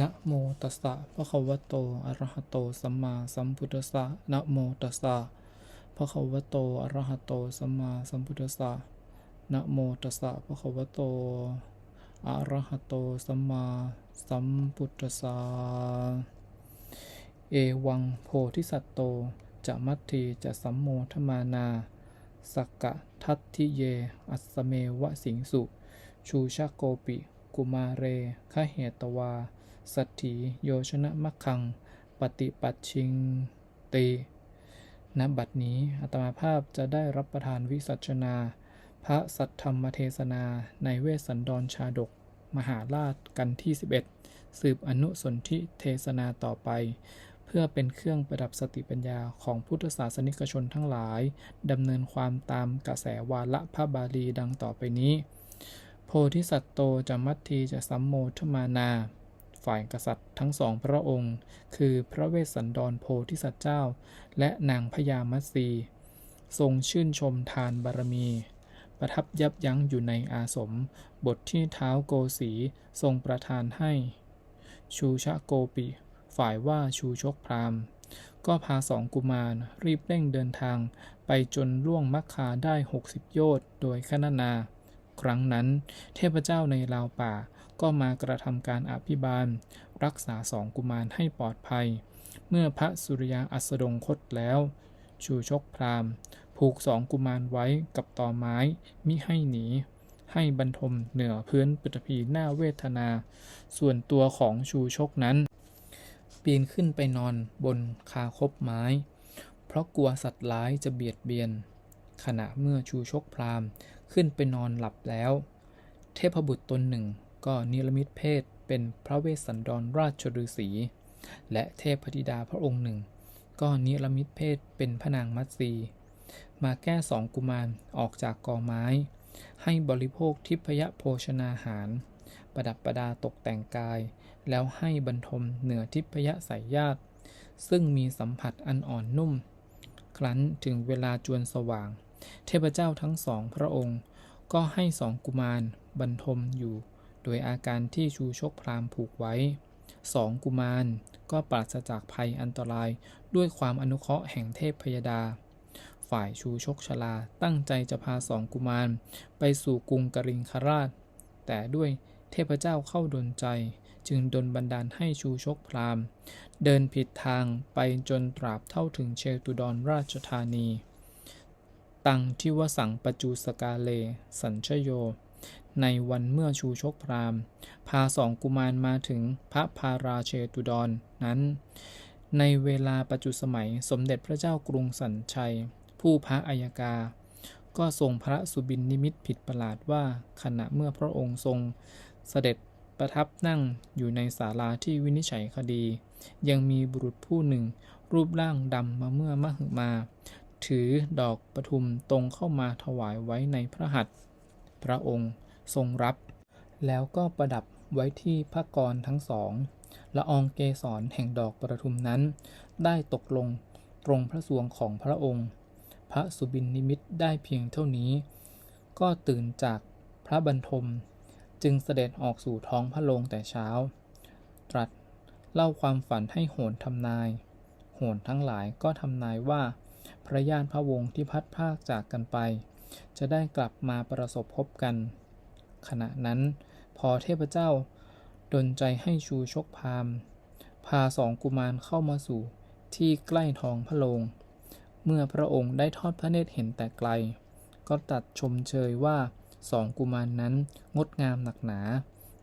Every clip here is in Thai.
นะโมตัสสะภะควะโตอะระหะโต สัมมาสัมพุทธัสสะนะโมตัสสะภะควะโตอะระหะโต สัมมาสัมพุทธัสสะนะโมตัสสะภะควะโตอะระหะโต สัมมาสัมพุทธัสสะเอวังโพธิสัตโต จะมัตถีจะสัมโมทมานาสักกะทัตทิเย อัสเมวะสิงสุ ชูชะโกปิ กุมาเรคะเหตวา สัตถีโยชนะมัคคัง ปฏิปัชชิงเติณบัดนี้อัตมาภาพจะได้รับประทานวิสัชนา พระสัทธรรมเทศนาในเวสสันดรชาดก มหาราชกันที่ 11 สืบอนุสนธิเทศนาต่อไป เพื่อเป็นเครื่องประดับสติปัญญาของพุทธศาสนิกชนทั้งหลายดำเนินความตามกระแสวาละพระบาลีดังต่อไปนี้ โพธิสัตโตจะมัตทีจะสัมโมทมานา ฝ่ายกษัตริย์ทั้งสองพระองค์ คือพระเวสสันดรโพธิสัตว์เจ้า และนางพญามัตสีทรงชื่นชมทานบารมี ประทับยับยั้งอยู่ในอาสม บทที่เท้าโกสีทรงประทานให้ ชูชะโกปิ ฝ่ายว่าชูชกพรามก็พาสองกุมารรีบเร่งเดินทางไปจนล่วงมักคาได้ 60 โยชน์โดยขนานา ครั้งนั้นเทพเจ้าในราวป่า ก็มากระทำการอภิบาล รักษาสองกุมารให้ปลอดภัย เมื่อพระสุริยาอัสดงคตแล้ว ชูชกพรามผูกสองกุมารไว้กับตอไม้มิให้หนี ให้บรรทมเหนือพื้นปฐพีหน้าเวทนา ส่วนตัวของชูชกนั้น ปีนขึ้นไปนอนบนคาคบไม้ เพราะกลัวสัตว์ร้ายจะเบียดเบียน ขณะเมื่อชูชกพรามขึ้นไปนอนหลับแล้ว เทพบุตรตนหนึ่ง ก็นิรมิตเพศเป็นพระเวสสันดรราชฤาษี และเทพธิดาพระองค์หนึ่ง ก็นิรมิตเพศเป็นพระนางมัตสีมาแก้สองกุมารออกจากกอไม้ ให้บริโภคทิพยโภชนาหาร ประดับประดาตกแต่งกาย แล้วให้บรรทมเหนือทิพยสายญาติ ซึ่งมีสัมผัสอันอ่อนนุ่ม ครั้นถึงเวลาจวนสว่าง เทพเจ้าทั้งสองพระองค์ ก็ให้สองกุมารบรรทมอยู่ โดยอาการที่ชูชกพราหมณ์ผูกไว้สองกุมารก็ปราศจากภัยอันตรายด้วยความอนุเคราะห์แห่งเทพพยดา ฝ่ายชูชกชลาตั้งใจจะพาสองกุมารไปสู่กรุงกริงคราช แต่ด้วยเทพเจ้าเข้าดลใจ จึงดลบันดาลให้ชูชกพราหมณ์เดินผิดทางไปจนตราบเท่าถึงเชตุดรราชธานี ตังทิวสังปจูสกาเล สัญชโย ในวันเมื่อชูชกพราหมณ์ พาสองกุมารมาถึงพระพาราเชตุดรนนั้น ในเวลาปัจจุสมัยสมเด็จพระเจ้ากรุงสัญชัย ผู้พระอัยกา ก็ทรงพระสุบินนิมิตผิดประหลาดว่าขณะเมื่อพระองค์ทรงเสด็จประทับนั่งอยู่ในศาลาที่วินิจฉัยคดี ยังมีบุรุษผู้หนึ่ง รูปร่างดำมาเมื่อมหึมา ถือดอกประทุมตรงเข้ามาถวายไว้ในพระหัตถ์พระองค์ ทรงรับ แล้วก็ประดับไว้ที่พระกรทั้งสองละอองเกสรแห่งดอกประทุมนั้น ได้ตกลงตรงพระสวงของพระองค์ พระสุบินนิมิตได้เพียงเท่านี้ ก็ตื่นจากพระบรรทม จึงเสด็จออกสู่ท้องพระโรงแต่เช้า ตรัสเล่าความฝันให้โหนทำนาย โหนทั้งหลายก็ทำนายว่า พระญาติพระวงศ์ที่พัดภาคจากกันไป จะได้กลับมาประสบพบกัน ขณะนั้น พอเทพเจ้า ดลใจให้ชูชกพามพาสองกุมารเข้ามาสู่ที่ใกล้ท้องพระโรงเมื่อพระองค์ได้ทอดพระเนตรเห็นแต่ไกล ก็ตัดชมเชยว่าสองกุมารนนั้นงดงามหนักหนา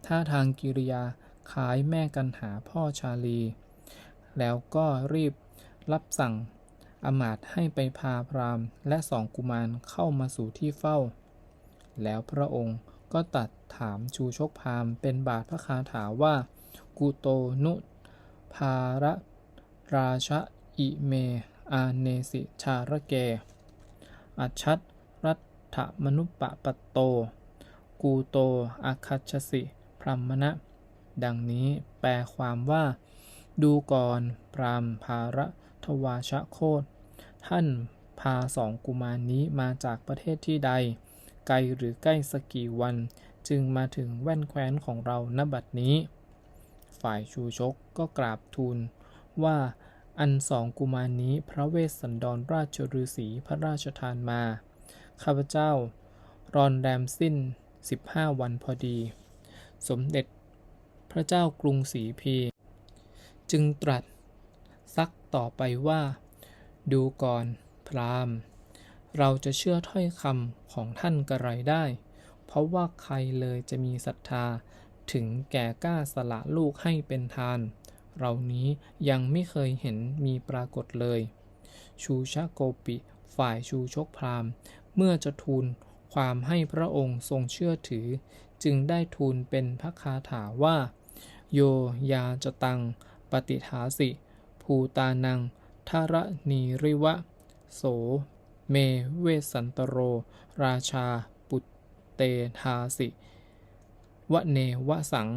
ท่าทางกิริยาคล้ายแม่กันหาพ่อชาลี แล้วก็รีบรับสั่งอมาตให้ไปพาพราหมณ์และสองกุมารเข้ามาสู่ที่เฝ้า แล้วพระองค์ ก็ตัดถามชูชกพามเป็นบาทพระคาถาว่า กุโตนุภาระราชะอิเม อาเนสิชาระเก อัจฉัตรัฐมนุปปะปะโต กูโตอาคัชสิพรัมมณะ ดังนี้แปลความว่า ดูก่อนพรามภาระทวาชะโคตท่านพาสองกุมารนนี้มาจากประเทศที่ใด ไกลหรือใกล้สักกี่วัน จึงมาถึงแว่นแคว้นของเราณบัดนี้ ฝ่ายชูชกก็กราบทูลว่าอันสองกุมารนี้พระเวสสันดรราชฤาษีพระราชทานมา ข้าพเจ้ารอนแรมสิ้น 15 วันพอดี สมเด็จพระเจ้ากรุงศรีพี จึงตรัสซักต่อไปว่า ดูก่อนพราหมณ์ เราจะเชื่อถ้อยคำของท่านกระไรได้ เพราะว่าใครเลยจะมีศรัทธา ถึงแก่กล้าสละลูกให้เป็นทาน เรานี้ยังไม่เคยเห็นมีปรากฏเลย ชูชะโกปิ ฝ่ายชูชกพรามเมื่อจะทูลความให้พระองค์ทรงเชื่อถือ จึงได้ทูลเป็นพระคาถาว่า โยยาจตัง ปฏิทาสิ ภูตานังทารณีริวะ โส เมเวสันตโร ราชาปุตเตทาสิวะเนวะสัง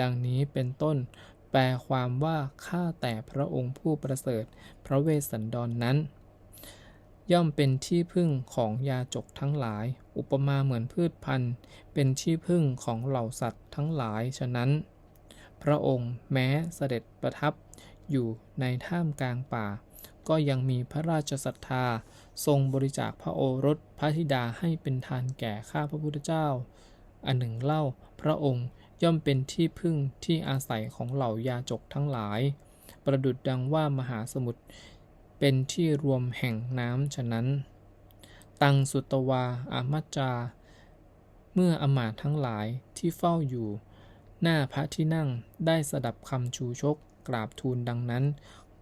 ดังนี้เป็นต้น แปลความว่าข้าแต่พระองค์ผู้ประเสริฐ พระเวสสันดรนนั้น ย่อมเป็นที่พึ่งของยาจกทั้งหลาย อุปมาเหมือนพืชพันธุ์ เป็นที่พึ่งของเหล่าสัตว์ทั้งหลายฉะนั้น พระองค์แม้เสด็จประทับอยู่ในท่ามกลางป่า ก็ยังมีพระราชศรัทธา ทรงบริจาคพระโอรสพระธิดาให้เป็นทานแก่ข้าพระพุทธเจ้า อันหนึ่งเล่าพระองค์ย่อมเป็นที่พึ่งที่อาศัยของเหล่ายาจกทั้งหลาย ประดุดดังว่ามหาสมุทรเป็นที่รวมแห่งน้ำฉะนั้น ตังสุตวาอามัจจา เมื่ออมาตทั้งหลายที่เฝ้าอยู่ หน้าพระที่นั่งได้สดับคำชูชกกราบทูลดังนั้น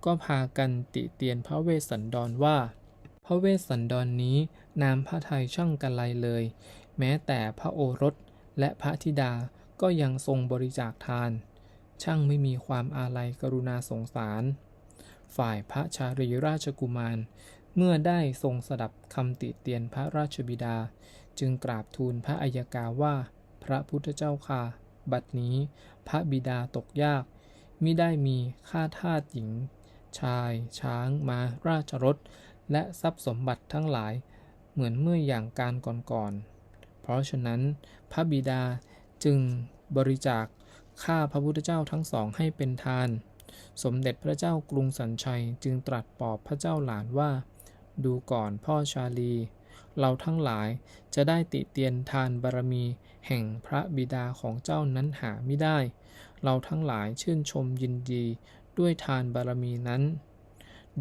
ก็พากันติเตียนพระเวสสันดรว่า พระเวสสันดรนนี้นามพระไทยช่างกันไลเลย แม้แต่พระโอรสและพระธิดาก็ยังทรงบริจาคทาน ช่างไม่มีความอาลัยกรุณาสงสาร ฝ่ายพระชารีราชกุมาร เมื่อได้ทรงสดับคำติเตียนพระราชบิดา จึงกราบทูลพระอัยกาว่า พระพุทธเจ้าค่ะ บัดนี้พระบิดาตกยากมิได้มีข้าทาสหญิง ชาย ช้างมา้าราชรถ และทรัพย์สมบัติทั้งหลายเหมือนเมื่ออย่างการก่อนๆ เพราะฉะนั้นพระบิดาจึงบริจาคข้าพระพุทธเจ้าทั้งสองให้เป็นทาน สมเด็จพระเจ้ากรุงสันชัยจึงตรัสปอบพระเจ้าหลานว่า ดูก่อนพ่อชาลี เราทั้งหลายจะได้ติเตียนทานบารมีแห่งพระบิดาของเจ้านั้นหาไม่ได้ เราทั้งหลายชื่นชมยินดี ด้วยทานบารมีนั้น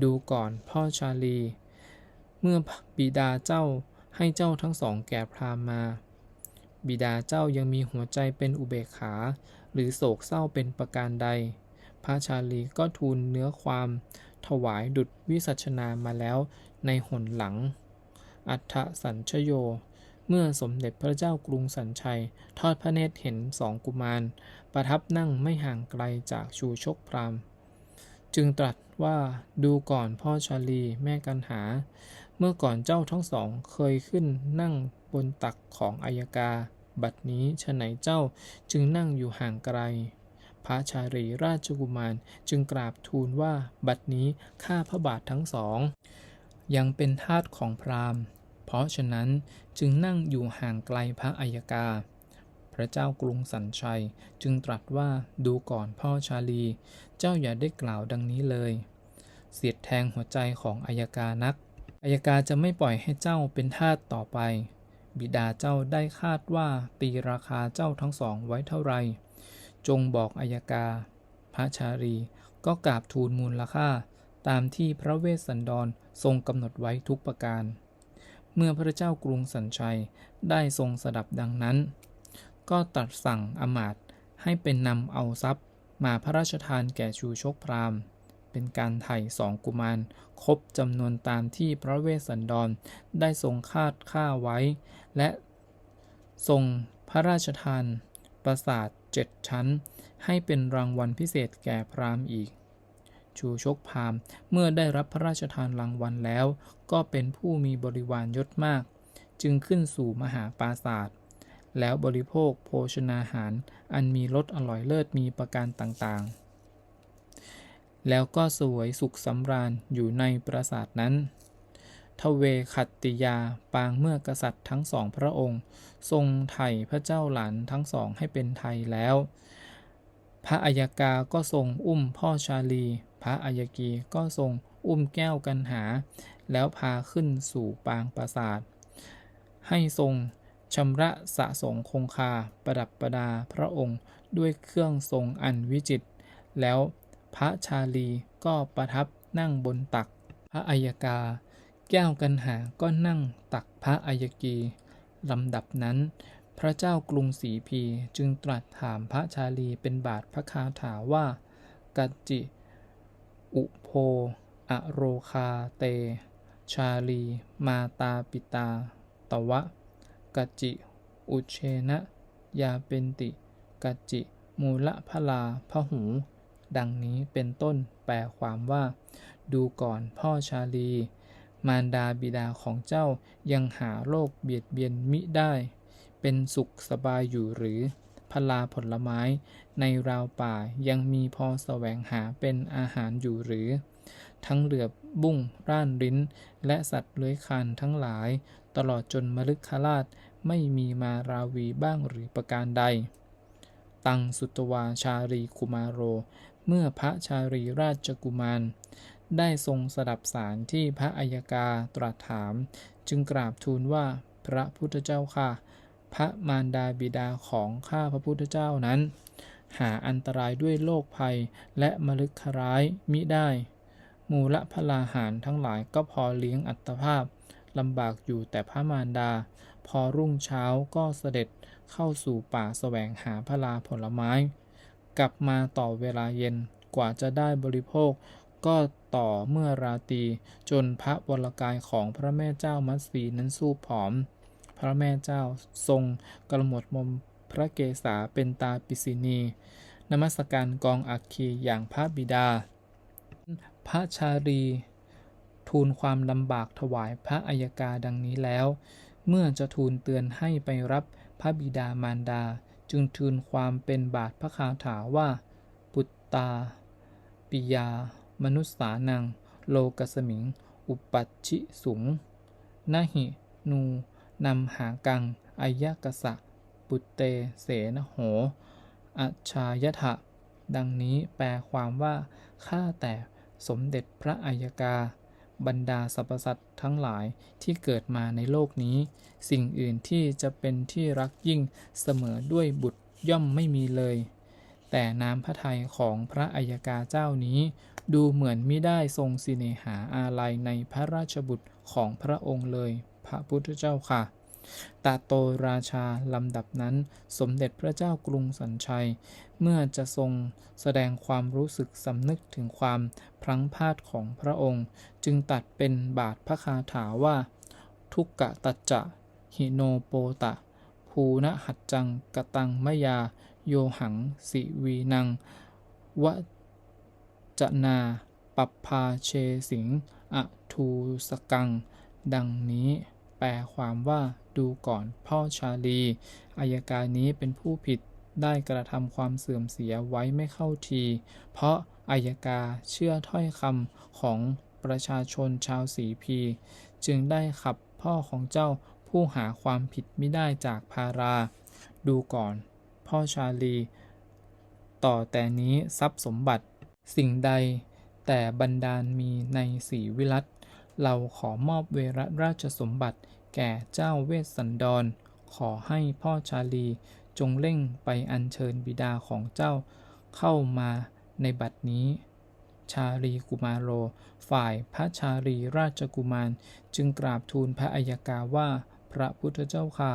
ดูก่อนพ่อชาลี เมื่อบิดาเจ้าให้เจ้าทั้งสองแก่พรามมา บิดาเจ้ายังมีหัวใจเป็นอุเบกขา หรือโศกเศร้าเป็นประการใด พระชาลีก็ทูลเนื้อความ ถวายดุจวิสัชนามาแล้วในหนหลัง อัฏฐสัญชโย เมื่อสมเด็จพระเจ้ากรุงสันชัย ทอดพระเนตรเห็นสองกุมาร ประทับนั่งไม่ห่างไกลจากชูชกพราหมณ์ จึงตรัสว่าดูก่อนพ่อชาลีแม่กันหา เมื่อก่อนเจ้าทั้งสองเคยขึ้นนั่งบนตักของอายกา บัดนี้ฉะไหนเจ้าจึงนั่งอยู่ห่างไกล พระชารีราชกุมารจึงกราบทูลว่าบัดนี้ข้าพระบาททั้งสอง ยังเป็นทาสของพราหมณ์ เพราะฉะนั้นจึงนั่งอยู่ห่างไกลพระอัยกา ระเจ้ากรุงสันชัย จึงตรัสว่าดูก่อนพ่อชาลี เจ้าอย่าได้กล่าวดังนี้เลย เสียดแทงหัวใจของอัยกานักอัยกาจะไม่ปล่อยให้เจ้าเป็นทาสต่อไป บิดาเจ้าได้คาดว่าตีราคาเจ้าทั้งสองไว้เท่าไร จงบอกอัยกา พระชาลีก็กราบทูลมูลค่าตามที่พระเวสสันดรทรงกำหนดไว้ทุกประการ เมื่อพระเจ้ากรุงสันชัยได้ทรงสดับดังนั้น ก็ตรัสสั่งอมาตให้เป็นนำเอาทรัพย์ มาพระราชทานแก่ชูชกพราหมณ์เป็นการไถ่สองกุมารครบจำนวนตามที่พระเวสสันดรได้ทรงคาดค่าไว้ และทรงพระราชทานปราสาทเจ็ดชั้น ให้เป็นรางวัลพิเศษแก่พราหมณ์อีก ชูชกพราหมณ์เมื่อได้รับพระราชทานรางวัลแล้ว ก็เป็นผู้มีบริวารยศมาก จึงขึ้นสู่มหาปราสาท แล้วบริโภคโภชนาหาร อันมีรสอร่อยเลิศมีประการต่างๆ แล้วก็สวยสุขสำราญอยู่ในปราสาทนั้น ทเวขัตติยาปางเมื่อกษัตริย์ทั้งสองพระองค์ ทรงไถ่พระเจ้าหลานทั้งสองให้เป็นไทยแล้ว พระอัยกาก็ทรงอุ้มพ่อชาลี พระอัยกีก็ทรงอุ้มแก้วกันหา แล้วพาขึ้นสู่ปางปราสาท ให้ทรง ชำระสะสงคงคาประดับประดาพระองค์ด้วยเครื่องทรงอันวิจิตรแล้วพระชาลีก็ประทับนั่งบนตักพระอัยกา แก้วกันหาก็นั่งตักพระอัยกีลำดับนั้น พระเจ้ากรุงศรีพีจึงตรัสถามพระชาลีเป็นบาทพระคาถาว่า กัจจิ อุโพอโรคาเต ชาลี มาตาปิตา ตวะ กัจจิ อุเชนะ ยาเป็นติ กัจจิ มูละพลาพหู ดังนี้เป็นต้นแปลความว่า ดูก่อนพ่อชาลี มารดาบิดาของเจ้ายังหาโรคเบียดเบียนมิได้ เป็นสุขสบายอยู่หรือพลาผลไม้ ในราวป่ายังมีพอแสวงหาเป็นอาหารอยู่หรือ ทั้งเหลือบบุ้ง ร่านริ้น และสัตว์เลื้อยคลานทั้งหลาย ตลอดจนมลึกคราชไม่มีมาราวีบ้างหรือประการใด ตังสุตวาชารีกุมารโร เมื่อพระชารีราชกุมาร ได้ทรงสดับสารที่พระอัยกาตรัสถาม จึงกราบทูลว่าพระพุทธเจ้าค่ะ พระมารดาบิดาของข้าพระพุทธเจ้านั้น หาอันตรายด้วยโรคภัยและมลึกคร้ายมิได้ มูละพลาหารทั้งหลายก็พอเลี้ยงอัตภาพ ลำบากอยู่แต่พระมารดา พอรุ่งเช้าก็เสด็จเข้าสู่ป่าแสวงหาพลาผลไม้ กลับมาต่อเวลาเย็นกว่าจะได้บริโภค ก็ต่อเมื่อราตรีจนพระวรกายของพระแม่เจ้ามัตสีนั้นสู้ผอม พระแม่เจ้าทรงกระหมดมมพระเกศาเป็นตาปิสินีนมัสการกองอัคคีอย่างพระบิดา พระชาลี ทูลความลำบากถวายพระอัยกาดังนี้แล้ว เมื่อจะทูลเตือนให้ไปรับพระบิดามารดา จึงทูลความเป็นบาทพระคาถาว่า ปุตตา ปิยา มนุษสานัง โลกสมิง อุปัชชิสุงนาหิ นูนำหากังอายกสะ ปุตเต เสนโหอชายทะ ดังนี้แปลความว่า ข้าแต่สมเด็จพระอัยกา บรรดาสรรพสัตว์ทั้งหลายที่เกิดมาในโลกนี้ สิ่งอื่นที่จะเป็นที่รักยิ่งเสมอด้วยบุตรย่อมไม่มีเลย แต่น้ำพระทัยของพระอัยกาเจ้านี้ ดูเหมือนไม่ได้ทรงสิเนหาอาลัยในพระราชบุตรของพระองค์เลย พระพุทธเจ้าค่ะ ตาโตราชาลำดับนั้น สมเด็จพระเจ้ากรุงสัญชัย เมื่อจะทรงแสดงความรู้สึกสำนึกถึงความพลังพลาดของพระองค์ จึงตัดเป็นบาทพระคาถาว่า ทุกกะตัจจะ หิโนโปตะ ภูนะหัจจังกะตังมยา โยหัง สิวีนังวจนาปัปพาเชสิงอะทูสกัง ดังนี้แปลความว่า ดูก่อนพ่อชาลีอายการนี้เป็นผู้ผิดได้กระทำความเสื่อมเสียไว้ไม่เข้าที เพราะอายกาเชื่อถ้อยคำของประชาชนชาวสีพี จึงได้ขับพ่อของเจ้าผู้หาความผิดไม่ได้จากภารา ดูก่อน พ่อชาลี ต่อแต่นี้ทรัพย์สมบัติ สิ่งใด แต่บรรดาลมีในสีวิรัตเราขอมอบเวรราชสมบัติ แก่เจ้าเวสสันดร ขอให้พ่อชาลีจงเร่งไปอัญเชิญบิดาของเจ้าเข้ามาในบัดนี้ ชาลีกุมารโร ฝ่ายพระชาลีราชกุมารจึงกราบทูลพระอัยกาว่า พระพุทธเจ้าค่ะ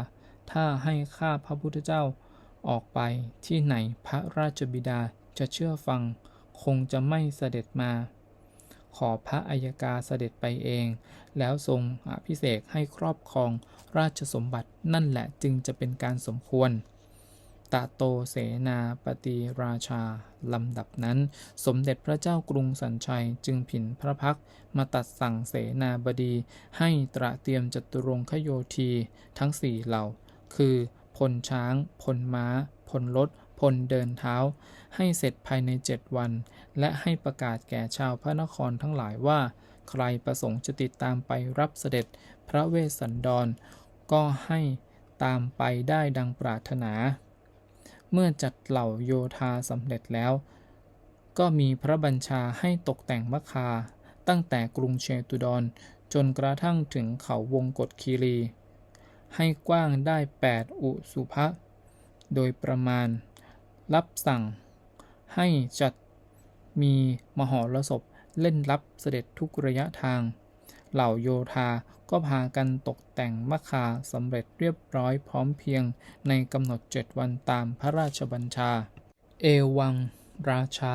ถ้าให้ข้าพระพุทธเจ้าออกไปที่ไหนพระราชบิดาจะเชื่อฟัง คงจะไม่เสด็จมา ขอพระอัยกาเสด็จไปเอง แล้วทรงอภิเษกให้ครอบครองราชสมบัตินั่นแหละจึงจะเป็นการสมควรตาโตเสนาปฏิราชา ลำดับนั้น สมเด็จพระเจ้ากรุงสัญชัยจึงผินพระพักมาตัดสั่งเสนาบดี ให้ตระเตรียมจตุรงคโยธีทั้งสี่เหล่า คือพลช้าง พลม้า พลรถ พลเดินเท้า ให้เสร็จภายในเจ็ดวัน และให้ประกาศแก่ชาวพระนครทั้งหลายว่า ใครประสงค์จะติดตามไปรับเสด็จพระเวสสันดร ก็ให้ตามไปได้ดังปรารถนา เมื่อจัดเหล่าโยธาสำเร็จแล้ว ก็มีพระบัญชาให้ตกแต่งมคา ตั้งแต่กรุงเชตุดรจนกระทั่งถึงเขาวงกฏคีรี ให้กว้างได้ 8 อุสุภะโดยประมาณ รับสั่งให้จัดมีมหรสพเล่นรับเสด็จทุกระยะทาง เหล่าโยธาก็พากันตกแต่งมะคาสำเร็จเรียบร้อยพร้อมเพียงในกำหนดเจ็ดวันตามพระราชบัญชา เอวัง ราชา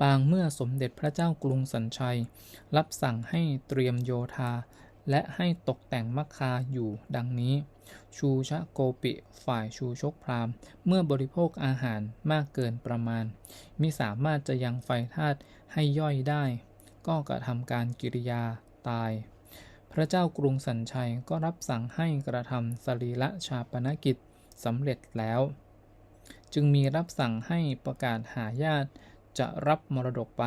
ปางเมื่อสมเด็จพระเจ้ากรุงสัญชัย รับสั่งให้เตรียมโยธา และให้ตกแต่งมะคาอยู่ดังนี้ ชูชะโกปิ ฝ่ายชูชกพราหมณ์ เมื่อบริโภคอาหารมากเกินประมาณ มิสามารถจะยังไฟธาตุให้ย่อยได้ ก็กระทำการกิริยาตาย พระเจ้ากรุงสัญชัยก็รับสั่งให้กระทำสรีละชาปนกิจสำเร็จแล้ว จึงมีรับสั่งให้ประกาศหาญาติจะรับมรดกไป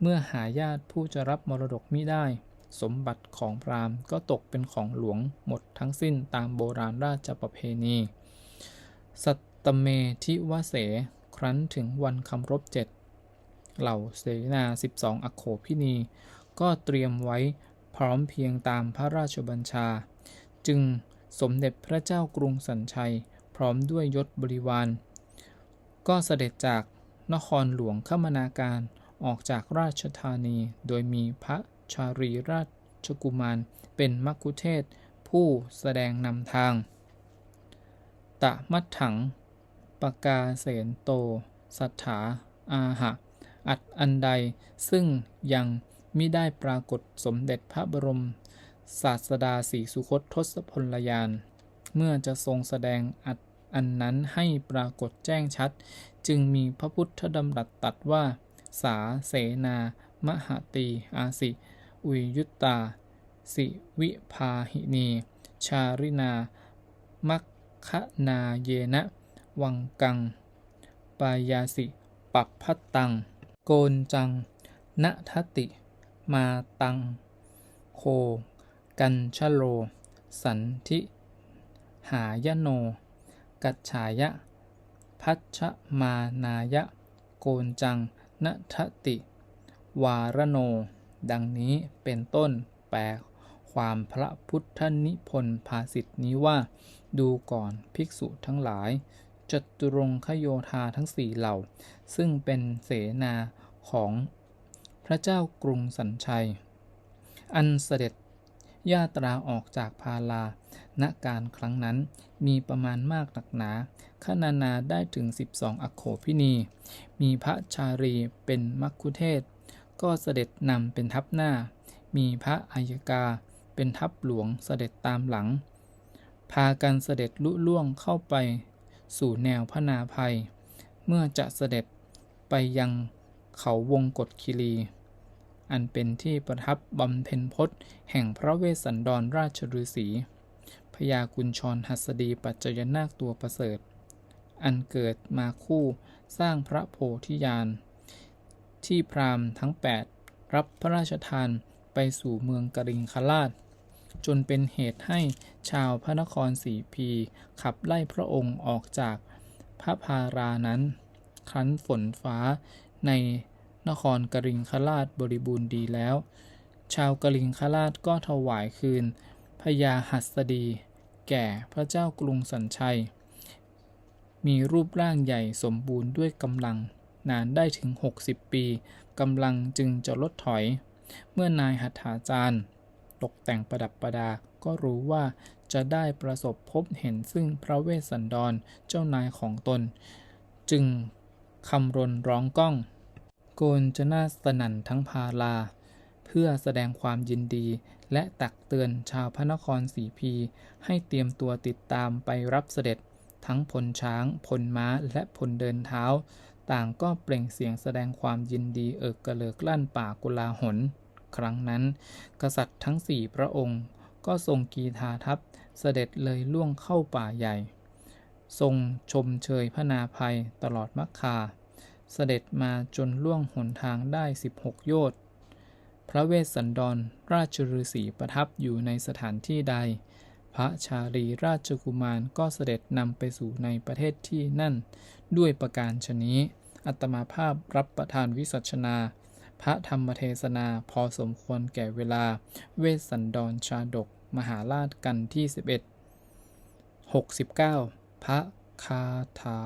เมื่อหาญาติผู้จะรับมรดกมิได้ สมบัติของพราหมณ์ก็ตกเป็นของหลวงหมดทั้งสิ้นตามโบราณราชประเพณี สัตตเมทิวเส ครั้นถึงวันคำรบเจ็ดเหล่าเสนา 12 อโคพินี ก็เตรียมไว้พร้อมเพียงตามพระราชบัญชา จึงสมเด็จพระเจ้ากรุงสัญชัย พร้อมด้วยยศบริวาร ก็เสด็จจากนครหลวงขมนาการออกจากราชธานีโดยมีพระ ชารีราชกุมาร เป็นมัคคุเทศผู้แสดงนำทาง ตะมัดถังปกาเสนโต สัทธาอาหะ อัดอันใดซึ่งยังมิได้ปรากฏสมเด็จพระบรม ศาสดาสีสุคตทศพลยาน เมื่อจะทรงแสดงอัดอันนั้นให้ปรากฏแจ้งชัด จึงมีพระพุทธดำรัสตัดว่า สาเสนามหาตีอาสิ อุยยุตตา สิวิภาหินี ชารินา มัคคนาเยนะ วังกัง ปายาสิปัปพัตตัง โกนจังณทติ มาตัง โค กัญชโล สันทิ หายโน กัจฉายะ พัชชมานายะ โกนจังณทติ วารโน ดังนี้เป็นต้นแปลความพระพุทธนิพนธ์ภาษิตนี้ว่า ดูก่อนภิกษุทั้งหลายจตุรงคโยธาทั้งสี่เหล่า ซึ่งเป็นเสนาของพระเจ้ากรุงสัญชัย อันเสด็จญาตราออกจากพาลา ณ การครั้งนั้นมีประมาณมากหนักหนาขนานาได้ถึง 12 อโคพินี มีพระชารีเป็นมัคคุเทศ ก็เสด็จนำเป็นทัพหน้า มีพระอัยกาเป็นทัพหลวงเสด็จตามหลัง พากันเสด็จลุล่วงเข้าไป สู่แนวพระนาภัย เมื่อจะเสด็จไปยังเขาวงกฏคีรี อันเป็นที่ประทับบำเพ็ญพจน์แห่งพระเวสสันดรราชฤาษีพญากุญชรหัสดีปัจจยนาคตัวประเสริฐ อันเกิดมาคู่สร้างพระโพธิญาณ ที่พราหมณ์ทั้ง 8 รับพระราชทานไปสู่เมืองกริงคราช จนเป็นเหตุให้ชาวพระนครสีพีขับไล่พระองค์ออกจากพระพารานั้น ครั้นฝนฟ้าในนครกริงคราชบริบูรณ์ดีแล้ว ชาวกริงคราชก็ถวายคืนพญาหัสดี แก่พระเจ้ากรุงสัญชัย มีรูปร่างใหญ่สมบูรณ์ด้วยกำลัง นานได้ถึง 60 ปีกำลังจึงจะลดถอย เมื่อนายหัตถาจารย์ ตกแต่งประดับประดา ก็รู้ว่าจะได้ประสบพบเห็นซึ่งพระเวสสันดรเจ้านายของตน จึงคำรนร้องก้อง โกนจะน่าสนั่นทั้งพาลา เพื่อแสดงความยินดี และตักเตือนชาวพระนครสีพี ให้เตรียมตัวติดตามไปรับเสด็จทั้งพลช้างพลม้าและพลเดินเท้า ต่างก็เปล่งเสียงแสดงความยินดีเอิกกระเลิกลั่นป่ากุลาหน ครั้งนั้น กษัตริย์ทั้งสี่พระองค์ ก็ทรงกีธาทัพเสด็จเลยล่วงเข้าป่าใหญ่ ทรงชมเชยพระนาภัยตลอดมักคา เสด็จมาจนล่วงหนทางได้ 16 โยชน์พระเวสสันดรราชฤาษีประทับอยู่ในสถานที่ใด พระชาลีราชกุมารก็เสด็จนำไปสู่ในประเทศที่นั่น ด้วยประการชนี้ อัตมาภาพรับประทานวิสัชนา พระธรรมเทศนาพอสมควรแก่เวลา เวสสันดรชาดก มหาราชกันที่ 11 69 พระคาถา